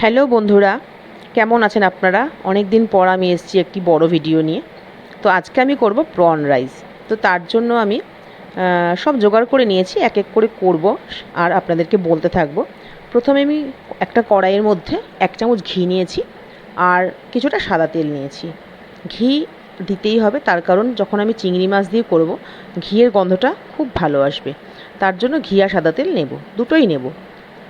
Hello বন্ধুরা, কেমন আছেন আপনারা? অনেক দিন পর আমি এসেছি একটি বড় ভিডিও নিয়ে। তো আজকে আমি করব প্রন রাইস। তো তার জন্য আমি সব জোগাড় করে নিয়েছি, এক এক করে করব আর আপনাদেরকে বলতে থাকব। প্রথমে আমি একটা কড়াইয়ের মধ্যে এক চামচ ঘি নিয়েছি আর কিছুটা সাদা তেল নিয়েছি। ঘি দিতেই হবে, তার কারণ যখন আমি চিংড়ি মাছ দিয়ে করব, ঘিয়ের গন্ধটা খুব ভালো আসবে। তার জন্য ঘি আর সাদা তেল নেব, দুটোই নেব।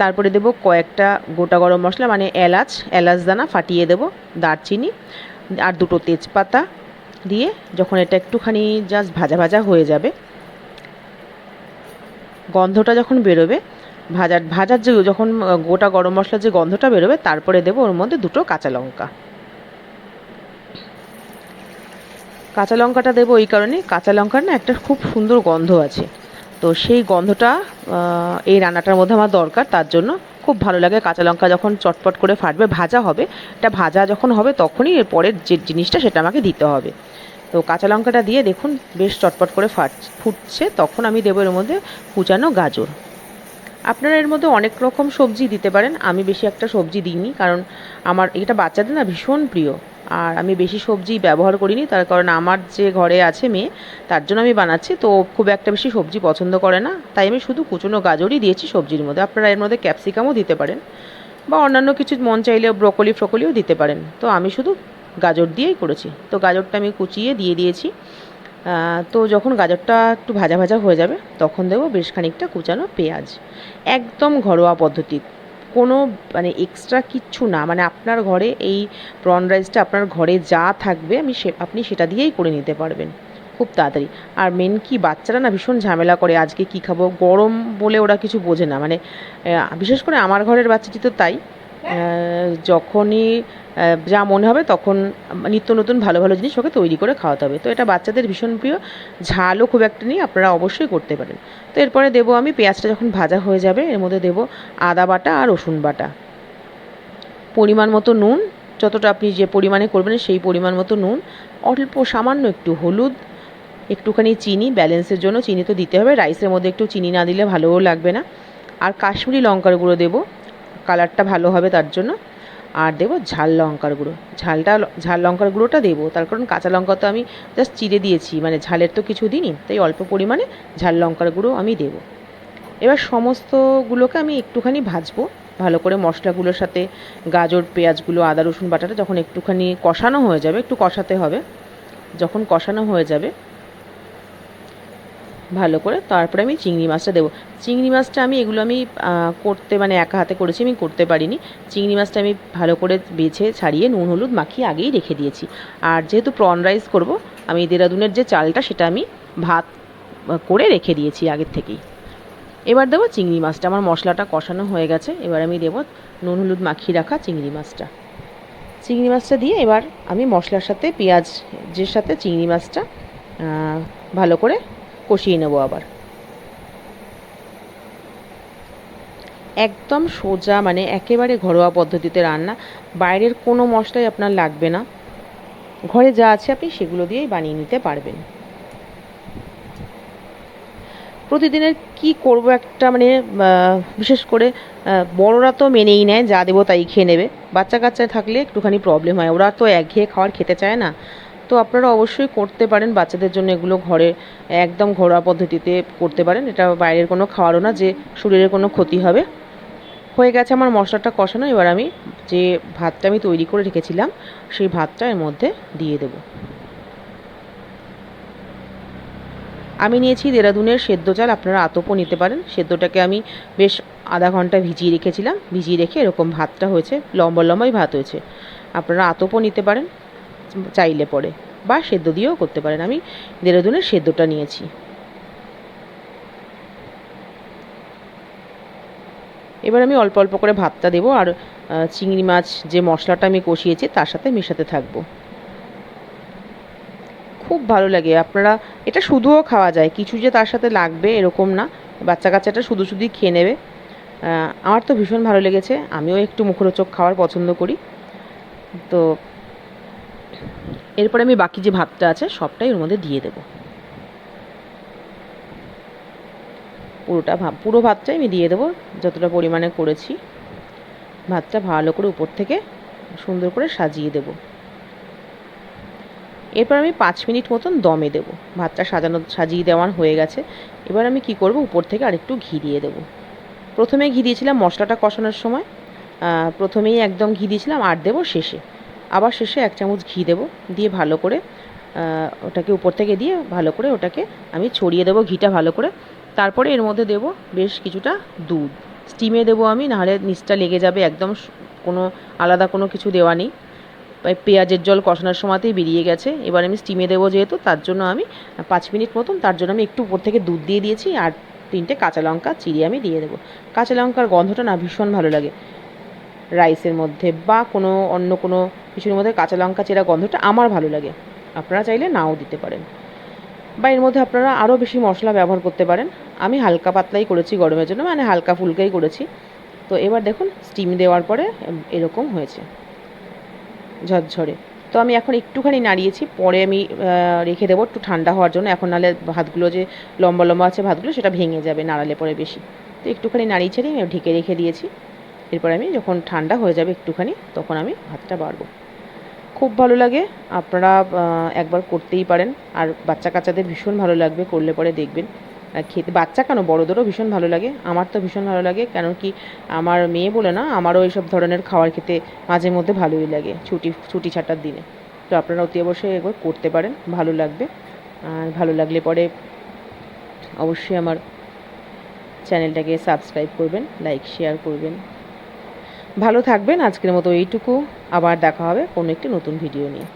তারপরে দেব কয়েকটা গোটা গরম মশলা মানে এলাচ এলাচ দানা ফাটিয়ে দেব, দারচিনি আর দুটো তেজপাতা দিয়ে যখন এটা একটুখানি জাস্ট ভাজা ভাজা হয়ে যাবে, গন্ধটা যখন বেরোবে, ভাজার ভাজার যে যখন গোটা গরম মশলার যে গন্ধটা বেরোবে, তারপরে দেবো ওর মধ্যে দুটো কাঁচা লঙ্কা। কাঁচা লঙ্কাটা দেবো ওই কারণে, কাঁচা লঙ্কার না একটা খুব সুন্দর গন্ধ আছে। তো সেই গন্ধটা এই রান্নাটার মধ্যে আমার দরকার, তার জন্য খুব ভালো লাগে। কাঁচা লঙ্কা যখন চটপট করে ফাটবে, ভাজা হবে। এটা ভাজা যখন হবে, তখনই এর পরের যে জিনিসটা, সেটা আমাকে দিতে হবে। তো কাঁচা লঙ্কাটা দিয়ে দেখুন, বেশ চটপট করে ফাট, ফুটছে। তখন আমি দেবো এর মধ্যে কুচানো গাজর। আপনারা এর মধ্যে অনেক রকম সবজি দিতে পারেন। আমি বেশি একটা সবজি দিইনি, কারণ আমার, এটা বাচ্চাদের না ভীষণ প্রিয়। আর আমি বেশি সবজি ব্যবহার করিনি, তার কারণ আমার যে ঘরে আছে মেয়ে, তার জন্য আমি বানাচ্ছি, তো খুব একটা বেশি সবজি পছন্দ করে না। তাই আমি শুধু কুচনো গাজরই দিয়েছি সবজির মধ্যে। আপনারা এর মধ্যে ক্যাপসিকামও দিতে পারেন, বা অন্যান্য কিছু মন চাইলেও ব্রকলি ফ্রকলিও দিতে পারেন। তো আমি শুধু গাজর দিয়েই করেছি। তো গাজরটা আমি কুচিয়ে দিয়ে দিয়েছি। তো যখন গাজরটা একটু ভাজা ভাজা হয়ে যাবে, তখন দেবো বেশ খানিকটা কুচানো পেঁয়াজ। একদম ঘরোয়া পদ্ধতি। কোনো মানে এক্সট্রা কিচ্ছু না। মানে আপনার ঘরে এই প্রন রাইসটা আপনার ঘরে যা থাকবে, আমি সে, আপনি সেটা দিয়েই করে নিতে পারবেন। খুব তাড়াতাড়ি। আর মেন কি, বাচ্চারা না ভীষণ ঝামেলা করে, আজকে কি খাব? গরম বলে ওরা কিছু বোঝে না। মানে বিশেষ করে আমার ঘরের বাচ্চাটি তো তাই। যখনই যা মনে হবে তখন নিত্য নতুন ভালো ভালো জিনিস ওকে তৈরি করে খাওয়াতে হবে। তো এটা বাচ্চাদের ভীষণ প্রিয়। ঝালও খুব একটা নেই, আপনারা অবশ্যই করতে পারেন। তো এরপরে দেবো আমি পেঁয়াজটা যখন ভাজা হয়ে যাবে, এর মধ্যে দেবো আদা বাটা আর রসুন বাটা। পরিমাণ মতো নুন, যতটা আপনি যে পরিমাণে করবেন সেই পরিমাণ মতো নুন, অল্প সামান্য একটু হলুদ, একটুখানি চিনি, ব্যালেন্সের জন্য চিনি তো দিতে হবে। রাইসের মধ্যে একটু চিনি না দিলে ভালোও লাগবে না। আর কাশ্মীরি লঙ্কার গুঁড়ো দেবো। কালারটা ভালো হবে তার জন্য। আর দেবো ঝাল লঙ্কার গুঁড়ো। ঝালটা ঝাল লঙ্কার গুঁড়োটা দেবো। তার কারণ কাঁচা লঙ্কা তো আমি জাস্ট চিড়ে দিয়েছি। মানে ঝালের তো কিছু দিনই তাই অল্প পরিমাণে ঝাল লঙ্কার গুঁড়ো আমি দেবো। এবার সমস্তগুলোকে আমি একটুখানি ভাজবো। ভালো করে মশলাগুলোর সাথে গাজর, পেঁয়াজগুলো, আদা, রসুন, বাটাটা যখন একটুখানি কষানো হয়ে যাবে, একটু কষাতে হবে। যখন কষানো হয়ে যাবে ভালো করে। তারপরে আমি চিংড়ি মাছটা দেবো। চিংড়ি মাছটা আমি, এগুলো আমি করতে মানে একা হাতে করেছি, আমি করতে পারিনি। চিংড়ি মাছটা আমি ভালো করে বেছে ছাড়িয়ে নুন, হলুদ মাখিয়ে আগেই রেখে দিয়েছি। আর যেহেতু প্রন রাইস করব, আমি দেরাদুনের যে চালটা, সেটা আমি ভাত করে রেখে দিয়েছি আগের থেকেই। এবার দেবো চিংড়ি মাছটা। আমার মশলাটা কষানো হয়ে গেছে। এবার আমি দেবো নুন, হলুদ মাখিয়ে রাখা চিংড়ি মাছটা। চিংড়ি মাছটা দিয়ে এবার আমি মশলার সাথে পেঁয়াজের সাথে চিংড়ি মাছটা ভালো করে কষিয়ে নেব আবার। একদম সোজা মানে একেবারে ঘরোয়া পদ্ধতিতে রান্না। বাইরের কোনো মশলাই আপনার লাগবে না। ঘরে যা আছে আপনি সেগুলো দিয়েই বানিয়ে নিতে পারবেন। প্রতিদিনের কি করব একটা মানে বিশেষ করে বড়রা তো মেনেই নেয়, যা দেবো তাই খেয়ে নেবে। বাচ্চা কাচ্চা থাকলে একটুখানি প্রবলেম হয়। ওরা তো একঘেয়ে খাওয়ার খেতে চায় না। তো আপনারা অবশ্যই করতে পারেন, বাচ্চাদের জন্য এগুলো ঘরে একদম ঘরোয়া পদ্ধতিতে করতে পারেন। এটা বাইরের কোনো খাওয়ারও না, যে শরীরের কোনো ক্ষতি হবে। হয়ে গেছে আমার মশলাটা কষানো, এবার আমি যে ভাতটা আমি তৈরি করে রেখেছিলাম, সেই ভাতটা এর মধ্যে দিয়ে দেবো। আমি নিয়েছি দেরাদুনের সেদ্ধ চাল, আপনারা আতপও নিতে পারেন। সেদ্ধটাকে আমি বেশ আধা ঘণ্টা ভিজিয়ে রেখেছিলাম। ভিজিয়ে রেখে এরকম ভাতটা হয়েছে, লম্বা লম্বাই ভাত হয়েছে। আপনারা আতপও নিতে পারেন, চাইলে পরে। বা সেদ্ধ দিয়েও করতে পারেন। আমি দেরাদুনের সেদ্ধটা নিয়েছি। এবার আমি অল্প অল্প করে ভাতটা দেবো আর চিংড়ি মাছ যে মশলাটা আমি কষিয়েছি তার সাথে মেশাতে থাকব। খুব ভালো লাগে। আপনারা, এটা শুধুও খাওয়া যায়। কিছু যে তার সাথে লাগবে এরকম না। বাচ্চা কাচ্চাটা শুধু শুধুই খেয়ে নেবে। আমার তো ভীষণ ভালো লেগেছে। আমিও একটু মুখরোচক খাওয়ার পছন্দ করি। তো এরপরে আমি বাকি যে ভাতটা আছে, সবটাই ওর মধ্যে দিয়ে দেবো। পুরোটা ভাত পুরো ভাতটাই আমি দিয়ে দেবো, যতটা পরিমাণে করেছি। ভাতটা ভালো করে উপর থেকে সুন্দর করে সাজিয়ে দেব। এরপর আমি পাঁচ মিনিট মতন দমে দেব। ভাতটা সাজানো, সাজিয়ে দেওয়ার হয়ে গেছে। এবার আমি কি করব, উপর থেকে আরেকটু ঘি দিয়ে দেবো। প্রথমে ঘি দিয়েছিলাম মশলাটা কষানোর সময়। প্রথমেই একদম ঘি দিয়েছিলাম, আর দেবো শেষে। আবার শেষে এক চামচ ঘি দেবো, দিয়ে ভালো করে ওটাকে উপর থেকে দিয়ে ভালো করে ওটাকে আমি ছড়িয়ে দেবো ঘিটা ভালো করে। তারপরে এর মধ্যে দেবো বেশ কিছুটা দুধ। স্টিমে দেবো আমি, নাহলে নিচটা লেগে যাবে একদম কোনো আলাদা কোনো কিছু দেওয়া নেই। পেঁয়াজের জল কষানোর সময়তেই বেরিয়ে গেছে। এবার আমি স্টিমে দেবো যেহেতু, তার জন্য আমি পাঁচ মিনিট মতন, তার জন্য আমি একটু উপর থেকে দুধ দিয়ে দিয়েছি, আর তিনটে কাঁচা লঙ্কা, চিড়ে আমি দিয়ে দেবো। কাঁচা লঙ্কার গন্ধটা না ভীষণ ভালো লাগে। রাইসের মধ্যে বা কোনো অন্য কোনো কিছুর মধ্যে কাঁচা লঙ্কা, চেরা গন্ধটা আমার ভালো লাগে। আপনারা চাইলে নাও দিতে পারেন। বা এর মধ্যে আপনারা আরও বেশি মশলা ব্যবহার করতে পারেন। আমি হালকা পাতলাই করেছি গরমের জন্য মানে হালকা ফুলকাই করেছি। তো এবার দেখুন স্টিম দেওয়ার পরে এরকম হয়েছে। ঝরঝরে। তো আমি এখন একটুখানি নাড়িয়েছি, পরে আমি রেখে দেবো। একটু ঠান্ডা হওয়ার জন্য এখন নাহলে ভাতগুলো যে লম্বা লম্বা আছে ভাতগুলো, সেটা ভেঙে যাবে নাড়ালে পরে বেশি। তো একটুখানি নাড়িয়ে ছেড়ে আমি ঢেকে রেখে দিয়েছি। এরপর আমি যখন ঠান্ডা হয়ে যাবে একটুখানি, তখন আমি ভাতটা বাড়বো। খুব ভালো লাগে। আপনারা একবার করতেই পারেন। আর বাচ্চা কাচ্চাদের ভীষণ ভালো লাগবে, করলে পরে দেখবেন। খেতে, বাচ্চা কেন? বড়োদেরও ভীষণ ভালো লাগে। আমার তো ভীষণ ভালো লাগে কেন কি আমার মেয়ে বলে না, আমারও এইসব ধরনের খাবার খেতে মাঝে মধ্যে ভালোই লাগে, ছুটি ছুটি ছাটার দিনে। তো আপনারা অতি অবশ্যই একবার করতে পারেন, ভালো লাগবে। আর ভালো লাগলে পরে অবশ্যই আমার চ্যানেলটাকে সাবস্ক্রাইব করবেন, লাইক, শেয়ার করবেন। ভালো থাকবেন। আজকের মতো এইটুকু। আবার দেখা হবে কোনো একটি নতুন ভিডিও নিয়ে।